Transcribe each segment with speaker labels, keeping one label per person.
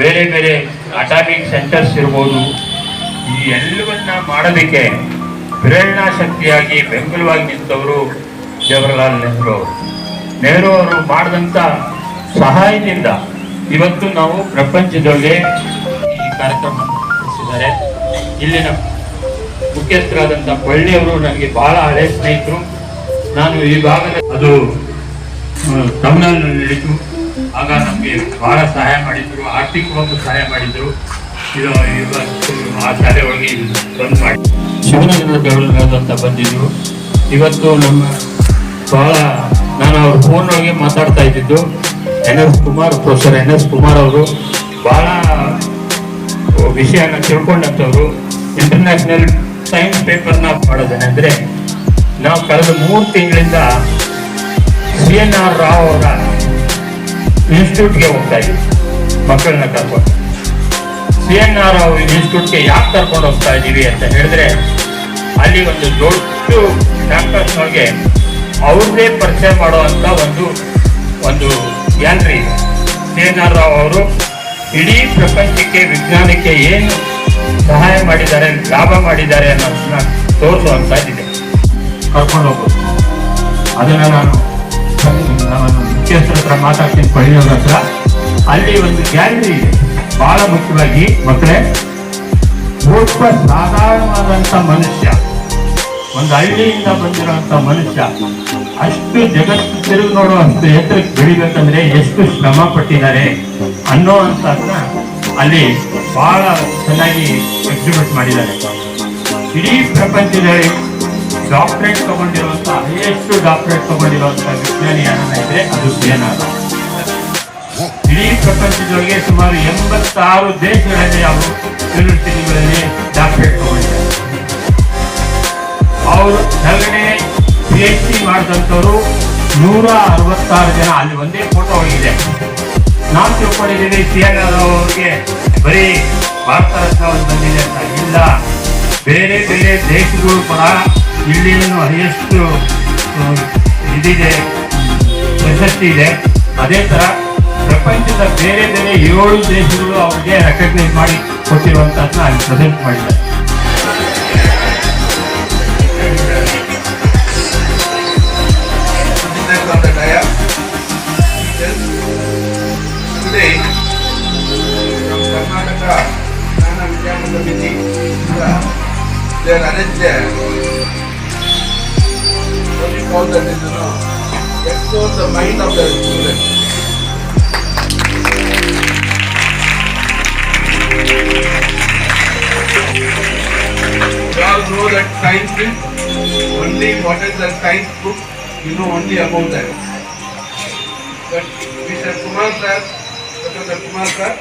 Speaker 1: ಬೇರೆ ಬೇರೆ atomic centres ಇರ್ಬೋದು. ಈ ಎಲ್ಲವನ್ನ ಮಾಡೋದಕ್ಕೆ ಪ್ರೇರಣಾ ಶಕ್ತಿಯಾಗಿ ಬೆಂಬಲವಾಗಿ ನಿಂತವರು ಜವಾಹರ್ಲಾಲ್ ನೆಹರು ನೆಹರು ಅವರು ಮಾಡಿದಂಥ ಸಹಾಯದಿಂದ ಇವತ್ತು ನಾವು ಪ್ರಪಂಚದೊಳಗೆ ಈ ಕಾರ್ಯಕ್ರಮ ನಡೆಸಿದ್ದಾರೆ ಇಲ್ಲಿನ ಮುಖ್ಯಸ್ಥರಾದಂಥ ಬಳ್ಳಿಯವರು ನನಗೆ ಬಹಳ ಹಳೆ ಸ್ನೇಹಿತರು. ನಾನು ಈ ಭಾಗದ ಅದು ಆ, ತಮಿಳ್ನಾಡಿನಲ್ಲಿ ನಡೀತು ಆಗ ನಮಗೆ ಬಹಳ ಸಹಾಯ ಮಾಡಿದ್ರು, ಆರ್ಥಿಕವಾಗಿ ಸಹಾಯ ಮಾಡಿದ್ರು. ಇದು ಆ ಶಾಲೆ ಒಳಗೆ ಬಂದ್ ಮಾಡಿ. ಶಿವನಗರದವರು ಅಂತ ಬಂದಿದ್ರು. ಇವತ್ತು ನಮ್ಮ ಬಹಳ, ನಾನು ಅವ್ರ ಫೋನ್ ಒಳಗೆ ಮಾತಾಡ್ತಾ ಇದ್ದಿದ್ದು N S Kumar, professor N S Kumar ಅವರು. ಬಹಳ ವಿಷಯನ ತಿಳ್ಕೊಂಡಂಥವ್ರು ಇಂಟರ್ನ್ಯಾಷನಲ್ ಸೈನ್ಸ್ ಪೇಪರ್ನ ಮಾಡೋದೇನೆಂದ್ರೆ, ನಾವು ಕಳೆದ ಮೂರು ತಿಂಗಳಿಂದ ಸಿ ಎನ್ ಆರ್ ರಾವ್ ಅವರ ಇನ್ಸ್ಟಿಟ್ಯೂಟ್ಗೆ ಹೋಗ್ತಾ ಇದ್ದೀವಿ ಮಕ್ಕಳನ್ನ ಕರ್ಕೊಂಡು. ಸಿ ಎನ್ ಆರ್ ರಾವ್ ಇನ್ಸ್ಟಿಟ್ಯೂಟ್ಗೆ ಯಾಕೆ ಕರ್ಕೊಂಡು ಹೋಗ್ತಾ ಇದ್ದೀವಿ ಅಂತ ಹೇಳಿದ್ರೆ, ಅಲ್ಲಿ ಒಂದು ದೊಡ್ಡ ಡಾಕ್ಟರ್ಸ್ ಅವ್ರಿಗೆ ಅವ್ರದ್ದೇ ಪರಿಚಯ ಮಾಡುವಂತ ಒಂದು ಒಂದು ಗ್ಯಾಲ್ರಿ ಇದೆ. ಸಿ ಎನ್ ಆರ್ ರಾವ್ ಅವರು ಇಡೀ ಪ್ರಪಂಚಕ್ಕೆ ವಿಜ್ಞಾನಕ್ಕೆ ಏನು ಸಹಾಯ ಮಾಡಿದ್ದಾರೆ, ಲಾಭ ಮಾಡಿದ್ದಾರೆ ಅನ್ನೋದನ್ನ ತೋರಿಸುವಂತದ್ದಿದೆ ಕರ್ಕೊಂಡು ಹೋಗ್ಬೋದು. ಅದನ್ನ ನಾನು ಮುಖ್ಯಸ್ಥರ ಹತ್ರ ಮಾತಾಡ್ತೀನಿ ಪಡೆಯೋದ್ರ ಹತ್ರ. ಅಲ್ಲಿ ಒಂದು ಗ್ಯಾಲರಿ ಇದೆ. ಬಹಳ ಮುಖ್ಯವಾಗಿ ಮಕ್ಕಳೇ ಒಬ್ಬ ಸಾಧಾರಣವಾದಂತ ಮನುಷ್ಯ, ಒಂದು ಹಳ್ಳಿಯಿಂದ ಬಂದಿರುವಂತ ಮನುಷ್ಯ, ಅಷ್ಟು ಜಗತ್ತು ತಿರುಗಿ ನೋಡುವಂತ ಎತ್ತರಕ್ಕೆ ಬೆಳಿಬೇಕಂದ್ರೆ ಎಷ್ಟು ಶ್ರಮ ಪಟ್ಟಿದ್ದಾರೆ ಅನ್ನೋ ಅಂತದನ್ನ ಅಲ್ಲಿ ಬಹಳ ಚೆನ್ನಾಗಿ ಎಕ್ಸಿಬಿಟ್ ಮಾಡಿದ್ದಾರೆ. ಇಡೀ ಪ್ರಪಂಚದಲ್ಲಿ ಡಾಕ್ಟರೇಟ್ ತಗೊಂಡಿರುವಂತ ಹೈಯೆಸ್ಟ್ ಡಾಕ್ಟರೇಟ್ ತಗೊಂಡಿರುವಂತ ವಿಜ್ಞಾನಿ ಏನಿದೆ ಅದು ಸಿಎನ್ಆರ್ ಇಡೀ ಪ್ರಪಂಚದೊಳಗೆ ಸುಮಾರು ಎಂಬತ್ತಾರು ದೇಶಗಳಲ್ಲಿ ಅವರು ಯೂನಿವರ್ಸಿಟಿಗಳಲ್ಲಿ ಡಾಕ್ಟರೇಟ್ ತಗೊಂಡಿದ್ದಾರೆ. ಅವರು ಕೆಳಗಡೆ ಪಿ ಎಚ್ ಡಿ ಮಾಡಿದಂಥವ್ರು ನೂರ ಅರವತ್ತಾರು ಜನ ಅಲ್ಲಿ ಒಂದೇ ಫೋಟೋ ಆಗಿದೆ. ನಾನು ತಿಳ್ಕೊಂಡಿದ್ದೀನಿ ಸಿ ಅವ್ರಿಗೆ ಬರೀ ಭಾರತ ರತ್ನ ಬಂದಿದೆ ಅಂತ ಇಲ್ಲ. ಬೇರೆ ಬೇರೆ ದೇಶಗಳು ಕೂಡ ಇಲ್ಲಿನ ಹೈಯೆಸ್ಟ್ ಇದಿದೆ, ಪ್ರಶಸ್ತಿ ಇದೆ. ಅದೇ ಥರ ಪ್ರಪಂಚದ ಬೇರೆ ಬೇರೆ ಏಳು ದೇಶಗಳು ಅವ್ರಿಗೆ ರೆಕಗ್ನೈಸ್ ಮಾಡಿ ಕೊಟ್ಟಿರುವಂಥದ್ದನ್ನ ಅಲ್ಲಿ ಪ್ರೆಸೆಂಟ್ ಮಾಡಿದ್ದಾರೆ.
Speaker 2: Explore the mind of the student. We all know that science is only what is the science book, you know only about that. But Mr. Kumar sir, Dr. Kumar sir,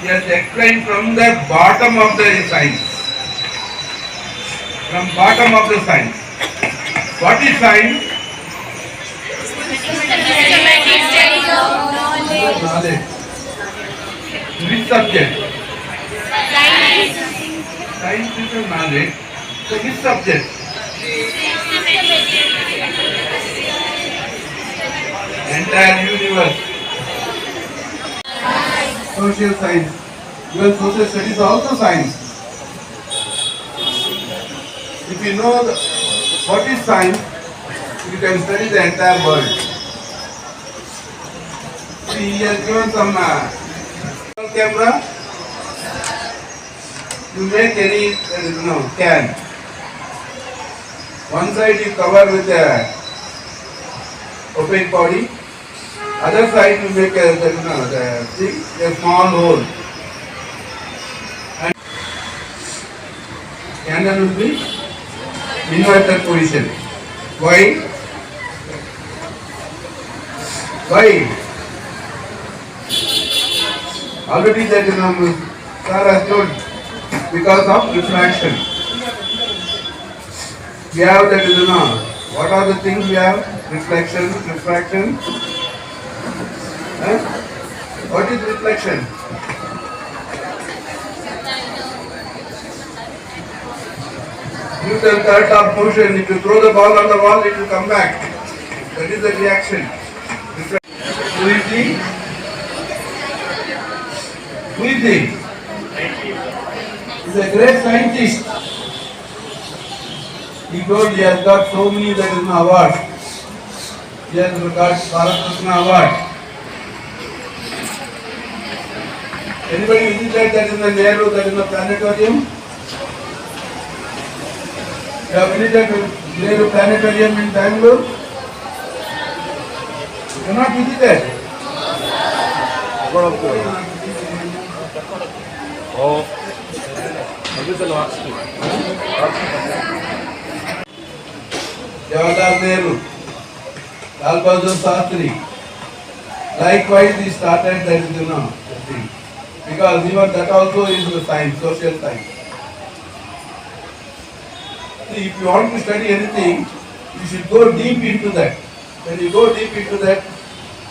Speaker 2: he has explained from the bottom of the science. From bottom of the science. What is science? Which subject? Science is a knowledge. So which subject? Science. Science. You is science, you can study the entire world. He has given some uh, camera. You make any, uh, know, can. One side you cover with a opaque body. Other side you make a, you know, the thing, a small hole. And candle will be inverted position. Why? Why? Already that you know, sir has told because of refraction. We have that you know, what are the things we have? Reflection, refraction. Huh? What is reflection? Newton third of motion, if you throw the ball on the wall, it will come back. That is the reaction. Who is? He's a great scientist. He told he has got so many that is an award. He has got Bharat Ratna award. Anybody visited that in the Nehru, that in the planetarium? You have visited Nehru Planetarium in Bangalore? You cannot visit Jawaharlal Nehru, Lal Bahadur Shastri. Likewise, he started that, you know, thing. Because even that also is the science, social science. See, if you want to study anything, you should go deep into that. When you go deep into that,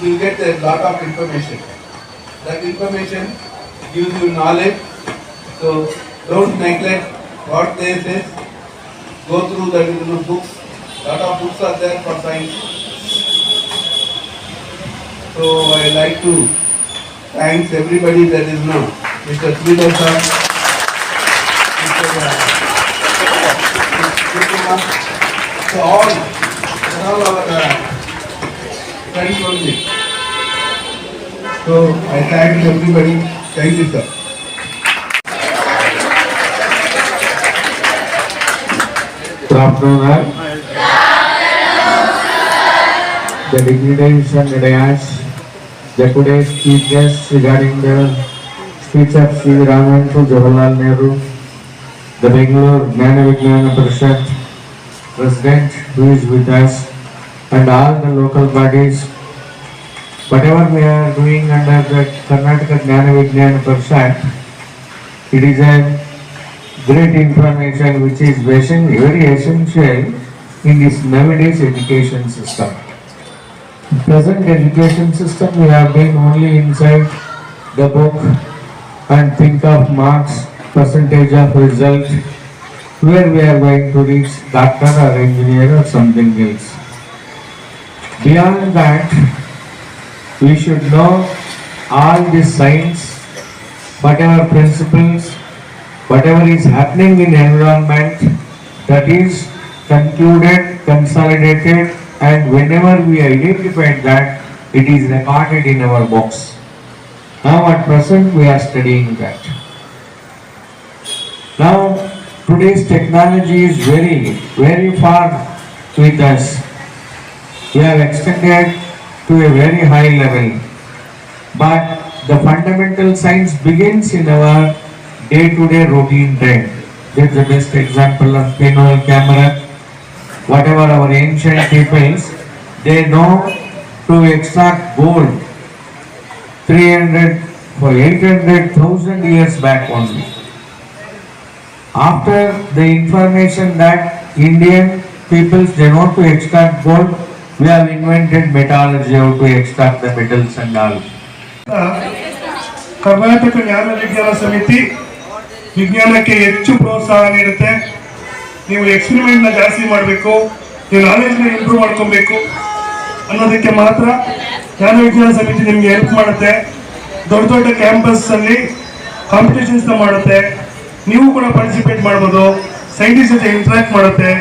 Speaker 2: you get a lot of information. That information gives you knowledge. So don't neglect what they say. Go through the know, books. Lot of books are there for science. So I like to thanks everybody that is now. Mr. Sridhar sir. Mr. Kumar. So all, all our uh, friends only. So I thank everybody. Thank you, sir.
Speaker 3: All. The dignitaries and dais, the today's chief guests regarding the speech of Sri Ramantu Jawaharlal Nehru, the Bangalore Jnana Vijnana Parishad president who is with us, and all the local bodies. Whatever we are doing under the Karnataka Jnana Vijnana Parishad, it is a great information which is very very essential in this nowadays education system. Present education system, we have been only inside the book and think of marks, percentage of result, where we are going to reach doctor or engineer or something else. Beyond that, we should know all the science, whatever principles, whatever is happening in environment that is concluded, consolidated and whenever we identify that it is recorded in our books. Now at present we are studying that. Now today's technology is very, very far with us. We have extended to a very high level. But the fundamental science begins in our day-to-day routine. This is the best example of pinhole camera. Whatever our ancient peoples, they know to extract gold 300 for 800,000 years back only. After the information that Indian peoples they know to extract gold, we have invented metallurgy, how to extract the metals and all.
Speaker 4: Karnataka ಜ್ಞಾನ ವಿಜ್ಞಾನ ಸಮಿತಿ ವಿಜ್ಞಾನಕ್ಕೆ ಹೆಚ್ಚು ಪ್ರೋತ್ಸಾಹ ನೀಡುತ್ತೆ. ನೀವು ಎಕ್ಸ್ಪೆರಿಮೆಂಟ್ನ ಜಾಸ್ತಿ ಮಾಡಬೇಕು, ನೀವು ನಾಲೆಜ್ನ ಇಂಪ್ರೂವ್ ಮಾಡ್ಕೊಬೇಕು ಅನ್ನೋದಕ್ಕೆ ಮಾತ್ರ ಜ್ಞಾನ ವಿಜ್ಞಾನ ಸಮಿತಿ ನಿಮಗೆ ಹೆಲ್ಪ್ ಮಾಡುತ್ತೆ. ದೊಡ್ಡ ದೊಡ್ಡ ಕ್ಯಾಂಪಸ್ ಅಲ್ಲಿ ಕಾಂಪಿಟೇಷನ್ಸ್ನ ಮಾಡುತ್ತೆ. ನೀವು ಕೂಡ ಪಾರ್ಟಿಸಿಪೇಟ್ ಮಾಡ್ಬೋದು. ಸೈಂಟಿಸ್ಟ್ ಜೊತೆ ಇಂಟ್ರಾಕ್ಟ್ ಮಾಡುತ್ತೆ.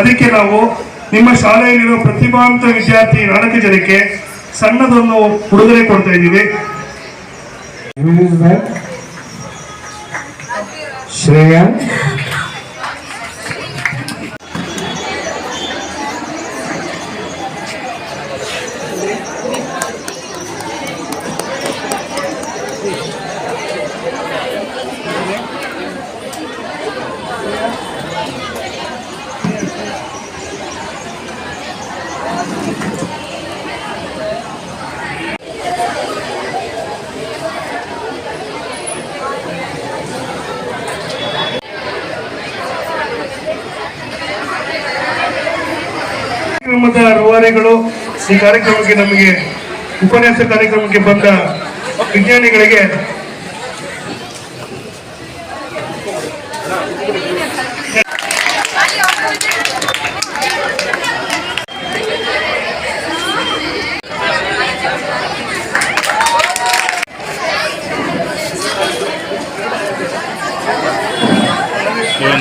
Speaker 4: ಅದಕ್ಕೆ ನಾವು ನಿಮ್ಮ ಶಾಲೆಯಲ್ಲಿರುವ ಪ್ರತಿಭಾವಂತ ವಿದ್ಯಾರ್ಥಿ ನಾಲ್ಕು ಜನಕ್ಕೆ ಸಣ್ಣದೊಂದು ಉಡುಗೊರೆ ಕೊಡ್ತಾ ಇದ್ದೀವಿ.
Speaker 3: Who
Speaker 4: ಗ್ರಾಮದ ರೂವಾರಿಗಳು ಈ ಕಾರ್ಯಕ್ರಮಕ್ಕೆ ನಮಗೆ ಉಪನ್ಯಾಸ ಕಾರ್ಯಕ್ರಮಕ್ಕೆ ಬಂದ ವಿಜ್ಞಾನಿಗಳಿಗೆ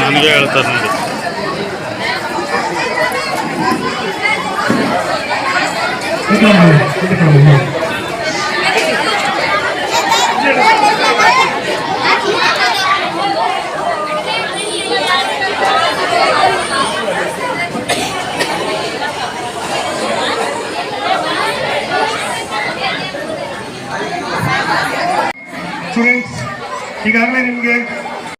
Speaker 1: ನಾನು ಹೇಳ್ತಾರೆ ನೋಡಿ.
Speaker 4: கேட்கலாம்